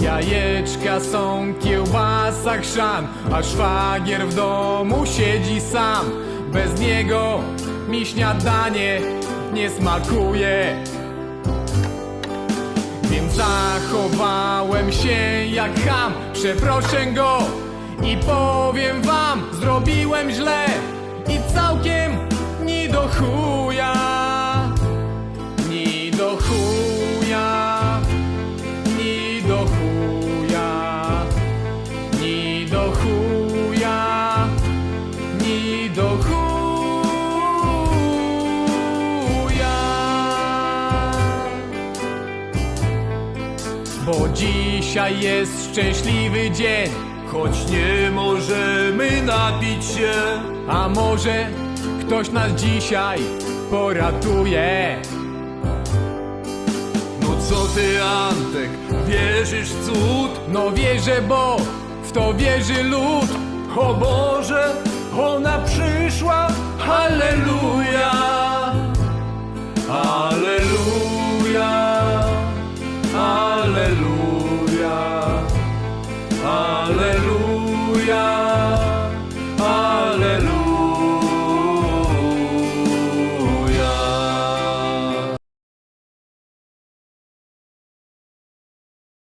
Jajeczka są, kiełbasa chrzan A szwagier w domu siedzi sam. Bez niego mi śniadanie nie smakuje. Więc zachowałem się jak ham. Przeproszę go i powiem wam Zrobiłem źle i całkiem ni do chuja. Ni do chuja chuja Ni do chuja Ni do chuja. Bo dzisiaj jest szczęśliwy dzień Choć nie możemy napić się A może ktoś nas dzisiaj poratuje co ty Antek, wierzysz w cud? No wierzę, bo w to wierzy lud O